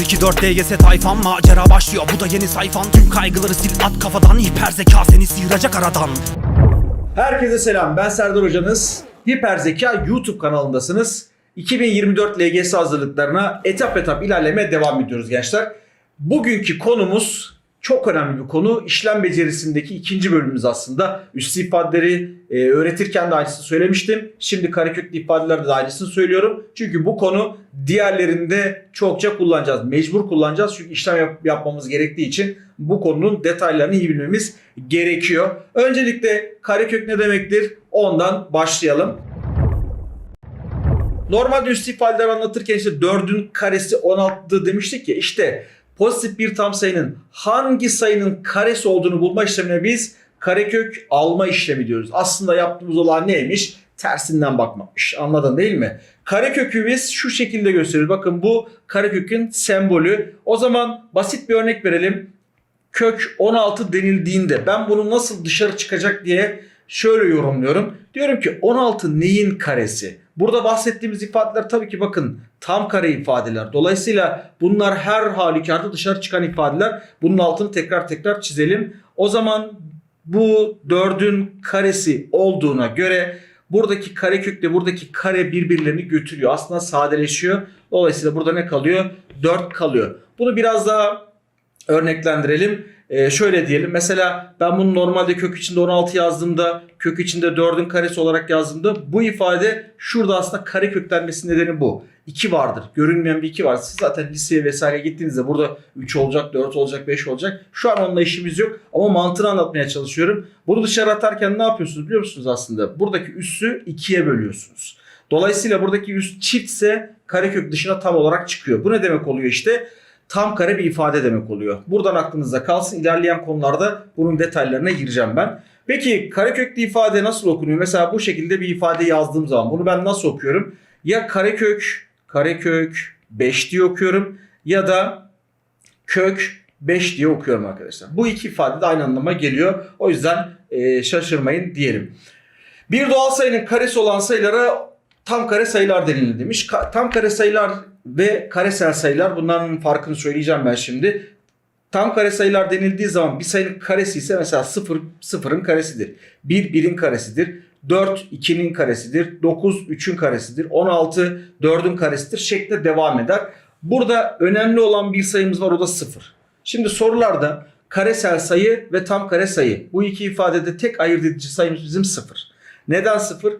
024 DGS tayfan macera başlıyor bu da yeni sayfan Tüm kaygıları sil at kafadan hiper zeka seni sıyıracak aradan Herkese selam. Ben Serdar Hocanız. Hiper Zeka YouTube kanalındasınız. 2024 LGS hazırlıklarına etap etap ilerlemeye devam ediyoruz gençler. Bugünkü konumuz çok önemli bir konu. İşlem becerisindeki ikinci bölümümüz aslında. Üslü ifadeleri e, öğretirken de aynısını söylemiştim. Şimdi kareköklü ifadelerde de aynısını söylüyorum. Çünkü bu konu diğerlerinde çokça kullanacağız. Mecbur kullanacağız çünkü işlem yap- yapmamız gerektiği için bu konunun detaylarını iyi bilmemiz gerekiyor. Öncelikle karekök ne demektir? Ondan başlayalım. Normalde üst ifadeler anlatırken işte 4'ün karesi 16'dı demiştik ya işte pozitif bir tam sayının hangi sayının karesi olduğunu bulma işlemine biz karekök alma işlemi diyoruz. Aslında yaptığımız olan neymiş? Tersinden bakmakmış. Anladın değil mi? Karekökü biz şu şekilde gösteriyoruz. Bakın bu karekökün sembolü. O zaman basit bir örnek verelim. Kök 16 denildiğinde ben bunu nasıl dışarı çıkacak diye şöyle yorumluyorum. Diyorum ki 16 neyin karesi? Burada bahsettiğimiz ifadeler tabii ki bakın tam kare ifadeler. Dolayısıyla bunlar her halükarda dışarı çıkan ifadeler. Bunun altını tekrar tekrar çizelim. O zaman bu 4'ün karesi olduğuna göre buradaki karekökle buradaki kare birbirlerini götürüyor. Aslında sadeleşiyor. Dolayısıyla burada ne kalıyor? 4 kalıyor. Bunu biraz daha örneklendirelim. Ee, şöyle diyelim mesela ben bunu normalde kök içinde 16 yazdığımda kök içinde 4'ün karesi olarak yazdığımda bu ifade şurada aslında kare köklenmesinin nedeni bu. 2 vardır. Görünmeyen bir 2 var. Siz zaten liseye vesaire gittiğinizde burada 3 olacak, 4 olacak, 5 olacak. Şu an onunla işimiz yok ama mantığını anlatmaya çalışıyorum. Bunu dışarı atarken ne yapıyorsunuz biliyor musunuz aslında? Buradaki üssü 2'ye bölüyorsunuz. Dolayısıyla buradaki üst çiftse karekök dışına tam olarak çıkıyor. Bu ne demek oluyor işte? Tam kare bir ifade demek oluyor. Buradan aklınızda kalsın. İlerleyen konularda bunun detaylarına gireceğim ben. Peki kareköklü ifade nasıl okunuyor? Mesela bu şekilde bir ifade yazdığım zaman bunu ben nasıl okuyorum? Ya karekök, karekök 5 diye okuyorum ya da kök 5 diye okuyorum arkadaşlar. Bu iki ifade de aynı anlama geliyor. O yüzden e, şaşırmayın diyelim. Bir doğal sayının karesi olan sayılara tam kare sayılar denilir demiş. Ka- tam kare sayılar ve karesel sayılar bunların farkını söyleyeceğim ben şimdi. Tam kare sayılar denildiği zaman bir sayının karesi ise mesela 0 sıfırın karesidir. 1 birin karesidir. 4 2'nin karesidir. 9 3'ün karesidir. 16 4'ün karesidir şeklinde devam eder. Burada önemli olan bir sayımız var o da 0. Şimdi sorularda karesel sayı ve tam kare sayı bu iki ifadede tek ayırt edici sayımız bizim 0. Neden 0?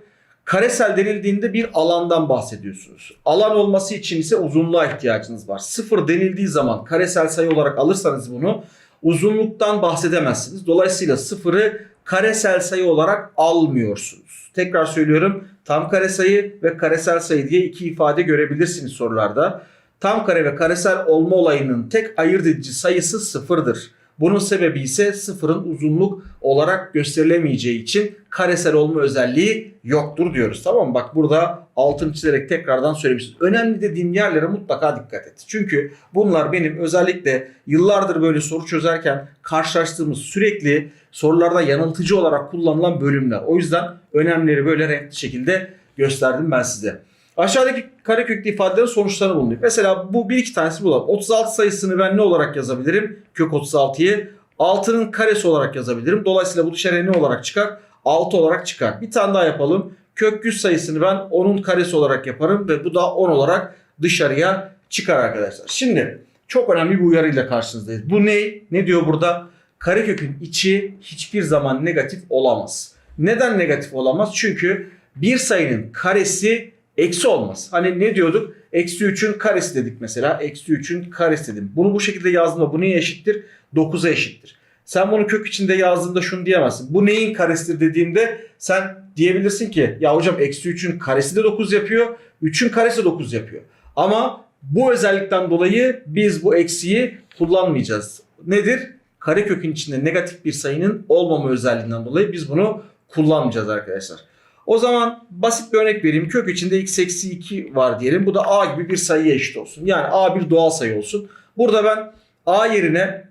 Karesel denildiğinde bir alandan bahsediyorsunuz. Alan olması için ise uzunluğa ihtiyacınız var. Sıfır denildiği zaman karesel sayı olarak alırsanız bunu uzunluktan bahsedemezsiniz. Dolayısıyla sıfırı karesel sayı olarak almıyorsunuz. Tekrar söylüyorum tam kare sayı ve karesel sayı diye iki ifade görebilirsiniz sorularda. Tam kare ve karesel olma olayının tek ayırt edici sayısı sıfırdır. Bunun sebebi ise sıfırın uzunluk olarak gösterilemeyeceği için karesel olma özelliği yoktur diyoruz. Tamam mı? Bak burada altını çizerek tekrardan söylemişiz. Önemli dediğim yerlere mutlaka dikkat et. Çünkü bunlar benim özellikle yıllardır böyle soru çözerken karşılaştığımız sürekli sorularda yanıltıcı olarak kullanılan bölümler. O yüzden önemleri böyle renkli şekilde gösterdim ben size. Aşağıdaki kareköklü ifadelerin sonuçlarını bulunur. Mesela bu bir iki tanesi bulalım. 36 sayısını ben ne olarak yazabilirim? Kök 36'yı 6'nın karesi olarak yazabilirim. Dolayısıyla bu dışarıya ne olarak çıkar? 6 olarak çıkar. Bir tane daha yapalım. Kök 100 sayısını ben 10'un karesi olarak yaparım ve bu da 10 olarak dışarıya çıkar arkadaşlar. Şimdi çok önemli bir uyarıyla karşınızdayız. Bu ne? Ne diyor burada? Karekökün içi hiçbir zaman negatif olamaz. Neden negatif olamaz? Çünkü bir sayının karesi eksi olmaz. Hani ne diyorduk? Eksi 3'ün karesi dedik mesela. Eksi 3'ün karesi dedim. Bunu bu şekilde yazdığımda bu neye eşittir? 9'a eşittir. Sen bunu kök içinde yazdığında şunu diyemezsin. Bu neyin karesidir dediğimde sen diyebilirsin ki ya hocam eksi 3'ün karesi de 9 yapıyor. 3'ün karesi de 9 yapıyor. Ama bu özellikten dolayı biz bu eksiği kullanmayacağız. Nedir? Karekökün içinde negatif bir sayının olmama özelliğinden dolayı biz bunu kullanmayacağız arkadaşlar. O zaman basit bir örnek vereyim. Kök içinde x eksi 2 var diyelim. Bu da a gibi bir sayıya eşit olsun. Yani a bir doğal sayı olsun. Burada ben a yerine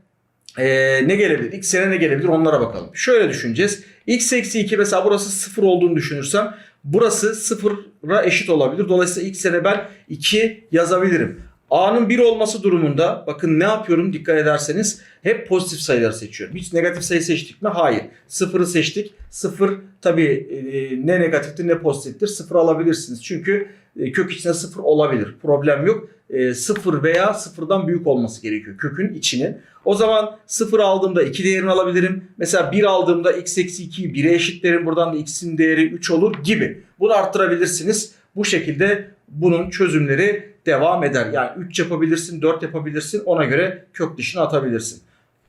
eee, ne gelebilir? X yerine ne gelebilir onlara bakalım. Şöyle düşüneceğiz. x eksi 2 mesela burası 0 olduğunu düşünürsem burası 0'a eşit olabilir. Dolayısıyla x yerine ben 2 yazabilirim. A'nın 1 olması durumunda bakın ne yapıyorum dikkat ederseniz hep pozitif sayıları seçiyorum. Hiç negatif sayı seçtik mi? Hayır. Sıfırı seçtik. Sıfır tabii e, ne negatiftir ne pozitiftir. Sıfır alabilirsiniz. Çünkü e, kök içinde sıfır olabilir. Problem yok. E, sıfır veya sıfırdan büyük olması gerekiyor kökün içinin. O zaman sıfır aldığımda 2 değerini alabilirim. Mesela 1 aldığımda x eksi 2'yi 1'e eşitlerim. Buradan da x'in değeri 3 olur gibi. Bunu arttırabilirsiniz. Bu şekilde bunun çözümleri devam eder. Yani 3 yapabilirsin, 4 yapabilirsin. Ona göre kök dışına atabilirsin.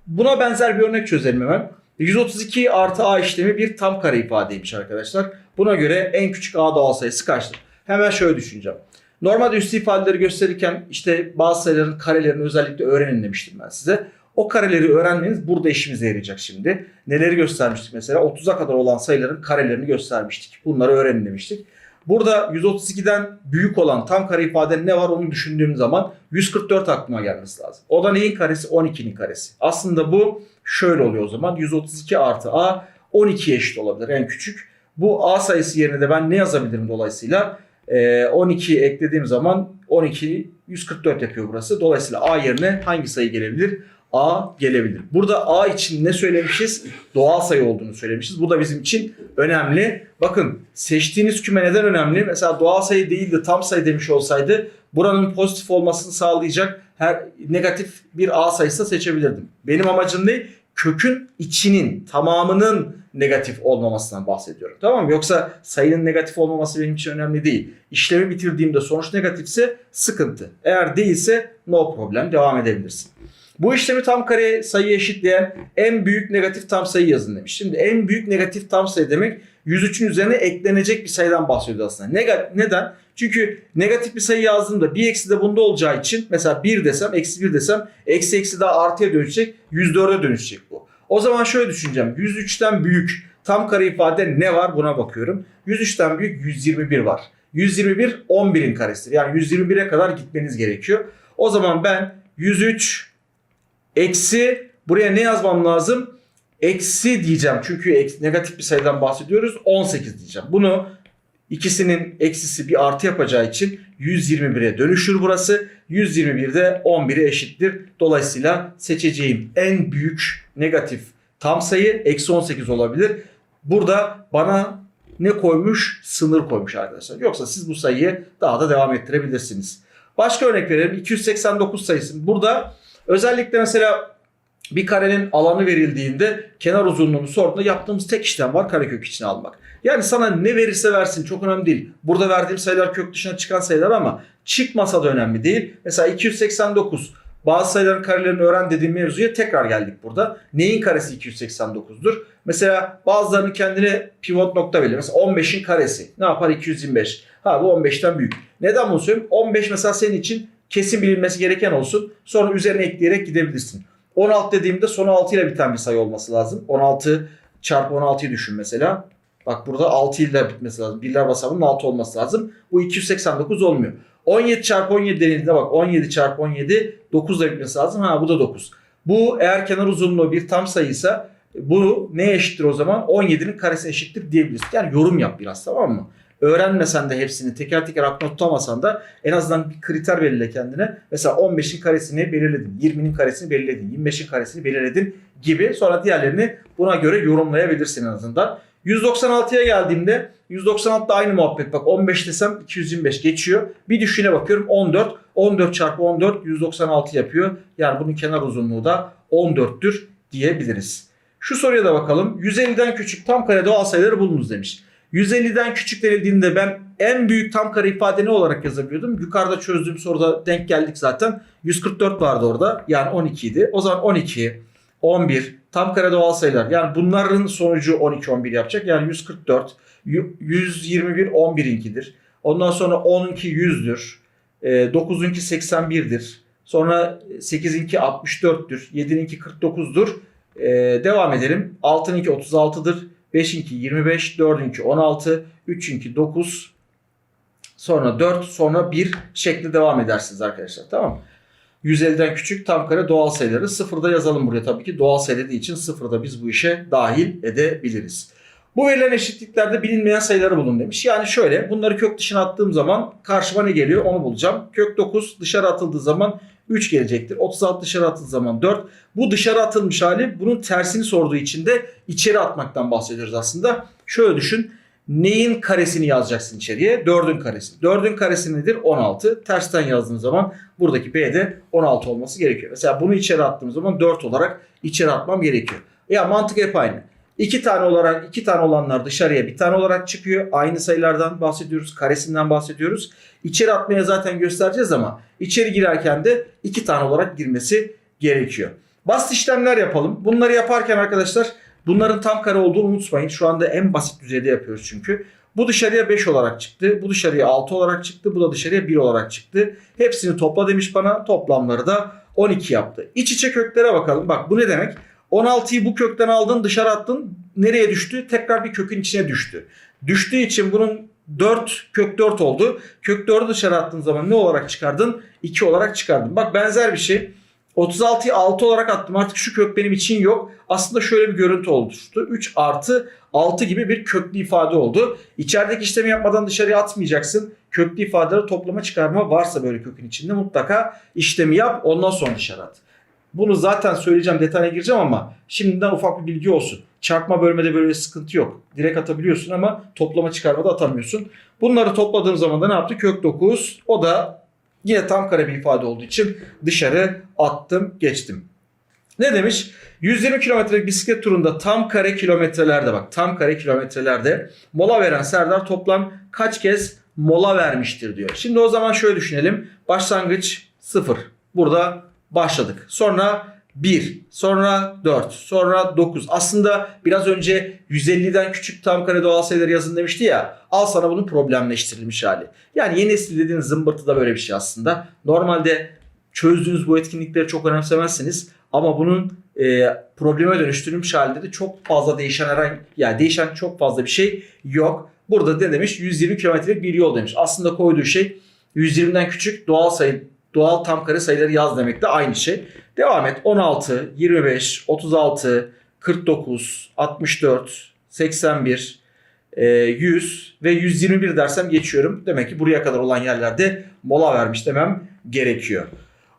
Buna benzer bir örnek çözelim hemen. 132 artı a işlemi bir tam kare ifadeymiş arkadaşlar. Buna göre en küçük a doğal sayısı kaçtır? Hemen şöyle düşüneceğim. Normalde üstü ifadeleri gösterirken işte bazı sayıların karelerini özellikle öğrenin demiştim ben size. O kareleri öğrenmeniz burada işimize yarayacak şimdi. Neleri göstermiştik mesela? 30'a kadar olan sayıların karelerini göstermiştik. Bunları öğrenin demiştik. Burada 132'den büyük olan tam kare ifade ne var onu düşündüğüm zaman 144 aklıma gelmesi lazım. O da neyin karesi? 12'nin karesi. Aslında bu şöyle oluyor o zaman. 132 artı a 12'ye eşit olabilir en küçük. Bu a sayısı yerine de ben ne yazabilirim dolayısıyla? Ee, 12'yi eklediğim zaman 12 144 yapıyor burası. Dolayısıyla a yerine hangi sayı gelebilir? A gelebilir. Burada A için ne söylemişiz? Doğal sayı olduğunu söylemişiz. Bu da bizim için önemli. Bakın seçtiğiniz küme neden önemli? Mesela doğal sayı değil de tam sayı demiş olsaydı buranın pozitif olmasını sağlayacak her negatif bir A sayısı seçebilirdim. Benim amacım ne? Kökün içinin tamamının negatif olmamasından bahsediyorum. Tamam mı? Yoksa sayının negatif olmaması benim için önemli değil. İşlemi bitirdiğimde sonuç negatifse sıkıntı. Eğer değilse no problem devam edebilirsin. Bu işlemi tam kare sayı eşitleyen en büyük negatif tam sayı yazın demiş. Şimdi en büyük negatif tam sayı demek 103'ün üzerine eklenecek bir sayıdan bahsediyor aslında. Nega- neden? Çünkü negatif bir sayı yazdığımda bir eksi de bunda olacağı için mesela 1 desem eksi 1 desem eksi eksi daha artıya dönüşecek 104'e dönüşecek bu. O zaman şöyle düşüneceğim 103'ten büyük tam kare ifade ne var buna bakıyorum. 103'ten büyük 121 var. 121 11'in karesidir. Yani 121'e kadar gitmeniz gerekiyor. O zaman ben 103 Eksi buraya ne yazmam lazım? Eksi diyeceğim. Çünkü negatif bir sayıdan bahsediyoruz. 18 diyeceğim. Bunu ikisinin eksisi bir artı yapacağı için 121'e dönüşür burası. 121 de 11'e eşittir. Dolayısıyla seçeceğim en büyük negatif tam sayı eksi 18 olabilir. Burada bana ne koymuş? Sınır koymuş arkadaşlar. Yoksa siz bu sayıyı daha da devam ettirebilirsiniz. Başka örnek verelim. 289 sayısı. Burada Özellikle mesela bir karenin alanı verildiğinde kenar uzunluğunu sorduğunda yaptığımız tek işlem var karekök içine almak. Yani sana ne verirse versin çok önemli değil. Burada verdiğim sayılar kök dışına çıkan sayılar ama çıkmasa da önemli değil. Mesela 289 bazı sayıların karelerini öğren dediğim mevzuya tekrar geldik burada. Neyin karesi 289'dur? Mesela bazılarının kendine pivot nokta verir. Mesela 15'in karesi ne yapar 225. Ha bu 15'ten büyük. Neden bunu söylüyorum? 15 mesela senin için kesin bilinmesi gereken olsun. Sonra üzerine ekleyerek gidebilirsin. 16 dediğimde sonu 6 ile biten bir sayı olması lazım. 16 çarpı 16'yı düşün mesela. Bak burada 6 ile bitmesi lazım. Birler basamının 6 olması lazım. Bu 289 olmuyor. 17 çarpı 17 denildiğinde bak 17 çarpı 17 9 ile bitmesi lazım. Ha bu da 9. Bu eğer kenar uzunluğu bir tam sayıysa bu ne eşittir o zaman? 17'nin karesi eşittir diyebiliriz. Yani yorum yap biraz tamam mı? Öğrenmesen de hepsini teker teker aklına tutamasan da en azından bir kriter belirle kendine. Mesela 15'in karesini belirledin, 20'nin karesini belirledin, 25'in karesini belirledin gibi. Sonra diğerlerini buna göre yorumlayabilirsin en azından. 196'ya geldiğimde 196'da aynı muhabbet. Bak 15 desem 225 geçiyor. Bir düşüne bakıyorum 14. 14 çarpı 14 196 yapıyor. Yani bunun kenar uzunluğu da 14'tür diyebiliriz. Şu soruya da bakalım. 150'den küçük tam kare doğal sayıları bulunuz demiş. 150'den küçük denildiğinde ben en büyük tam kare ifade ne olarak yazabiliyordum? Yukarıda çözdüğüm soruda denk geldik zaten. 144 vardı orada. Yani 12 idi. O zaman 12, 11 tam kare doğal sayılar. Yani bunların sonucu 12, 11 yapacak. Yani 144, 121 11'inkidir. Ondan sonra 10'unki 100'dür. 9'unki 81'dir. Sonra 8'inki 64'tür. 7'ninki 49'dur. Ee, devam edelim. 6'nınki 36'dır. 5'inki 25, 4'ünki 16, 3'ünki 9, sonra 4, sonra 1 şekli devam edersiniz arkadaşlar. Tamam mı? 150'den küçük tam kare doğal sayıları sıfırda yazalım buraya tabii ki. Doğal sayı dediği için sıfırda biz bu işe dahil edebiliriz. Bu verilen eşitliklerde bilinmeyen sayıları bulun demiş. Yani şöyle bunları kök dışına attığım zaman karşıma ne geliyor onu bulacağım. Kök 9 dışarı atıldığı zaman 3 gelecektir. 36 dışarı atıldığı zaman 4. Bu dışarı atılmış hali bunun tersini sorduğu için de içeri atmaktan bahsediyoruz aslında. Şöyle düşün. Neyin karesini yazacaksın içeriye? 4'ün karesi. 4'ün karesi nedir? 16. Tersten yazdığın zaman buradaki B'de 16 olması gerekiyor. Mesela bunu içeri attığım zaman 4 olarak içeri atmam gerekiyor. Ya mantık hep aynı. İki tane olarak iki tane olanlar dışarıya bir tane olarak çıkıyor. Aynı sayılardan bahsediyoruz. Karesinden bahsediyoruz. İçeri atmaya zaten göstereceğiz ama içeri girerken de iki tane olarak girmesi gerekiyor. Basit işlemler yapalım. Bunları yaparken arkadaşlar bunların tam kare olduğunu unutmayın. Şu anda en basit düzeyde yapıyoruz çünkü. Bu dışarıya 5 olarak çıktı. Bu dışarıya 6 olarak çıktı. Bu da dışarıya 1 olarak çıktı. Hepsini topla demiş bana. Toplamları da 12 yaptı. İç içe köklere bakalım. Bak bu ne demek? 16'yı bu kökten aldın dışarı attın. Nereye düştü? Tekrar bir kökün içine düştü. Düştüğü için bunun 4 kök 4 oldu. Kök 4'ü dışarı attığın zaman ne olarak çıkardın? 2 olarak çıkardın. Bak benzer bir şey. 36'yı 6 olarak attım. Artık şu kök benim için yok. Aslında şöyle bir görüntü oluştu. 3 artı 6 gibi bir köklü ifade oldu. İçerideki işlemi yapmadan dışarıya atmayacaksın. Köklü ifadeleri toplama çıkarma varsa böyle kökün içinde mutlaka işlemi yap. Ondan sonra dışarı at. Bunu zaten söyleyeceğim detaya gireceğim ama şimdiden ufak bir bilgi olsun. Çarpma bölmede böyle bir sıkıntı yok. Direkt atabiliyorsun ama toplama çıkarmada atamıyorsun. Bunları topladığım zaman da ne yaptı? Kök 9. O da yine tam kare bir ifade olduğu için dışarı attım geçtim. Ne demiş? 120 kilometrelik bisiklet turunda tam kare kilometrelerde bak tam kare kilometrelerde mola veren Serdar toplam kaç kez mola vermiştir diyor. Şimdi o zaman şöyle düşünelim. Başlangıç 0. Burada başladık. Sonra 1, sonra 4, sonra 9. Aslında biraz önce 150'den küçük tam kare doğal sayıları yazın demişti ya. Al sana bunun problemleştirilmiş hali. Yani yeni nesil dediğiniz zımbırtı da böyle bir şey aslında. Normalde çözdüğünüz bu etkinlikleri çok önemsemezsiniz. Ama bunun e, probleme dönüştürülmüş halde de çok fazla değişen herhangi yani değişen çok fazla bir şey yok. Burada ne demiş? 120 kilometrelik bir yol demiş. Aslında koyduğu şey 120'den küçük doğal sayı doğal tam kare sayıları yaz demek de aynı şey. Devam et. 16, 25, 36, 49, 64, 81, e, 100 ve 121 dersem geçiyorum. Demek ki buraya kadar olan yerlerde mola vermiş demem gerekiyor.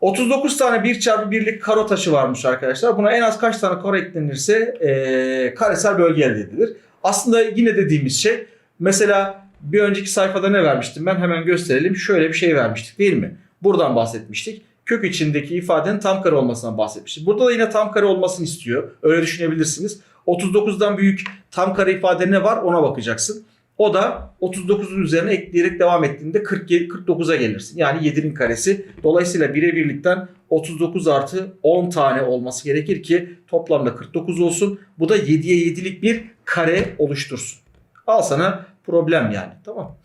39 tane 1 çarpı 1'lik karo taşı varmış arkadaşlar. Buna en az kaç tane karo eklenirse e, karesel bölge elde edilir. Aslında yine dediğimiz şey mesela bir önceki sayfada ne vermiştim ben hemen gösterelim. Şöyle bir şey vermiştik değil mi? Buradan bahsetmiştik. Kök içindeki ifadenin tam kare olmasından bahsetmiştik. Burada da yine tam kare olmasını istiyor. Öyle düşünebilirsiniz. 39'dan büyük tam kare ifade ne var ona bakacaksın. O da 39'un üzerine ekleyerek devam ettiğinde 47, 49'a gelirsin. Yani 7'nin karesi. Dolayısıyla birebirlikten 39 artı 10 tane olması gerekir ki toplamda 49 olsun. Bu da 7'ye 7'lik bir kare oluştursun. Al sana problem yani. Tamam.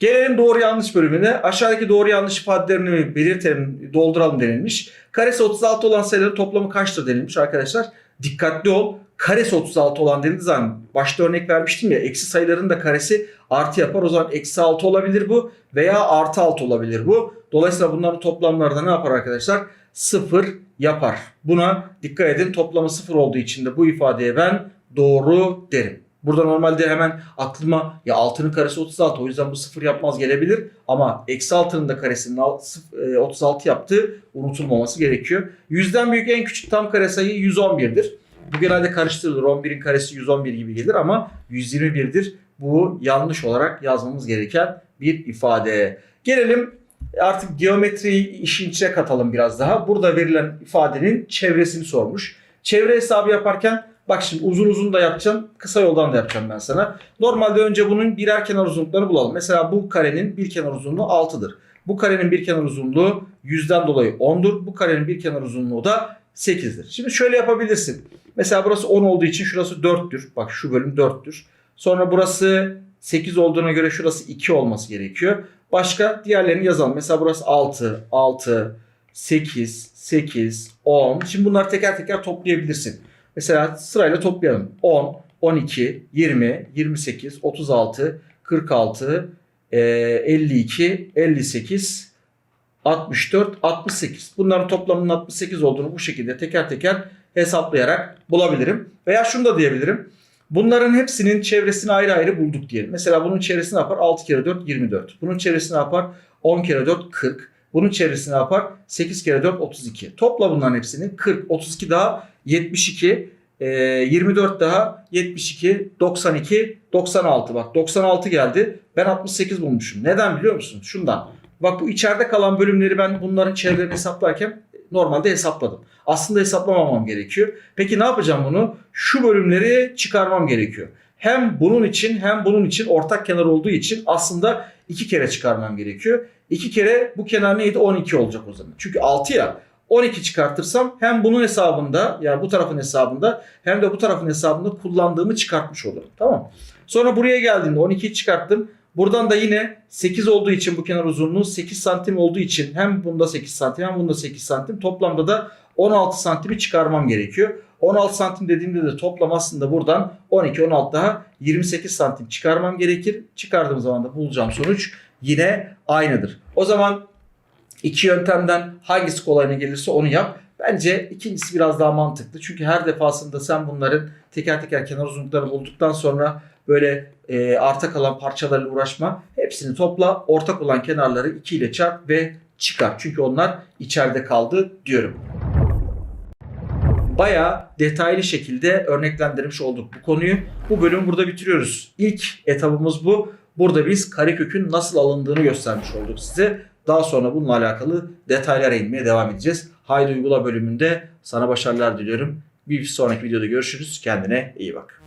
Gelelim doğru yanlış bölümüne. Aşağıdaki doğru yanlış ifadelerini belirtelim, dolduralım denilmiş. Karesi 36 olan sayıların toplamı kaçtır denilmiş arkadaşlar. Dikkatli ol. Karesi 36 olan denildiği zaman başta örnek vermiştim ya eksi sayıların da karesi artı yapar. O zaman eksi 6 olabilir bu veya artı 6 olabilir bu. Dolayısıyla bunların toplamları da ne yapar arkadaşlar? 0 yapar. Buna dikkat edin. Toplamı 0 olduğu için de bu ifadeye ben doğru derim. Burada normalde hemen aklıma ya 6'nın karesi 36 o yüzden bu 0 yapmaz gelebilir. Ama eksi 6'nın da karesinin al- sıf- e, 36 yaptığı unutulmaması gerekiyor. Yüzden büyük en küçük tam kare sayı 111'dir. Bu genelde karıştırılır. 11'in karesi 111 gibi gelir ama 121'dir. Bu yanlış olarak yazmamız gereken bir ifade. Gelelim artık geometriyi işin içine katalım biraz daha. Burada verilen ifadenin çevresini sormuş. Çevre hesabı yaparken bak şimdi uzun uzun da yapacağım. Kısa yoldan da yapacağım ben sana. Normalde önce bunun birer kenar uzunluklarını bulalım. Mesela bu karenin bir kenar uzunluğu 6'dır. Bu karenin bir kenar uzunluğu 100'den dolayı 10'dur. Bu karenin bir kenar uzunluğu da 8'dir. Şimdi şöyle yapabilirsin. Mesela burası 10 olduğu için şurası 4'tür. Bak şu bölüm 4'tür. Sonra burası 8 olduğuna göre şurası 2 olması gerekiyor. Başka diğerlerini yazalım. Mesela burası 6, 6, 8, 8, 10. Şimdi bunları teker teker toplayabilirsin. Mesela sırayla toplayalım. 10, 12, 20, 28, 36, 46, e, 52, 58, 64, 68. Bunların toplamının 68 olduğunu bu şekilde teker teker hesaplayarak bulabilirim. Veya şunu da diyebilirim. Bunların hepsinin çevresini ayrı ayrı bulduk diyelim. Mesela bunun çevresi ne yapar? 6 kere 4 24. Bunun çevresi ne yapar? 10 kere 4 40. Bunun çevresi ne yapar? 8 kere 4 32. Topla bunların hepsini. 40, 32 daha 72, e, 24 daha 72, 92, 96. Bak 96 geldi. Ben 68 bulmuşum. Neden biliyor musun? Şundan. Bak bu içeride kalan bölümleri ben bunların çevrelerini hesaplarken normalde hesapladım. Aslında hesaplamamam gerekiyor. Peki ne yapacağım bunu? Şu bölümleri çıkarmam gerekiyor. Hem bunun için hem bunun için ortak kenar olduğu için aslında iki kere çıkarmam gerekiyor. İki kere bu kenar neydi? 12 olacak o zaman. Çünkü 6 ya. 12 çıkartırsam hem bunun hesabında yani bu tarafın hesabında hem de bu tarafın hesabında kullandığımı çıkartmış olurum. Tamam. Sonra buraya geldiğimde 12'yi çıkarttım. Buradan da yine 8 olduğu için bu kenar uzunluğu 8 santim olduğu için hem bunda 8 santim hem bunda 8 santim toplamda da 16 santimi çıkarmam gerekiyor. 16 santim dediğimde de toplam aslında buradan 12 16 daha 28 santim çıkarmam gerekir. Çıkardığım zaman da bulacağım sonuç yine aynıdır. O zaman iki yöntemden hangisi kolayına gelirse onu yap. Bence ikincisi biraz daha mantıklı. Çünkü her defasında sen bunların teker teker kenar uzunluklarını bulduktan sonra böyle e, arta kalan parçalarla uğraşma. Hepsini topla. Ortak olan kenarları 2 ile çarp ve çıkar. Çünkü onlar içeride kaldı diyorum. Bayağı detaylı şekilde örneklendirmiş olduk bu konuyu. Bu bölümü burada bitiriyoruz. İlk etabımız bu. Burada biz karekökün nasıl alındığını göstermiş olduk size. Daha sonra bununla alakalı detaylara inmeye devam edeceğiz. Haydi uygula bölümünde sana başarılar diliyorum. Bir sonraki videoda görüşürüz. Kendine iyi bak.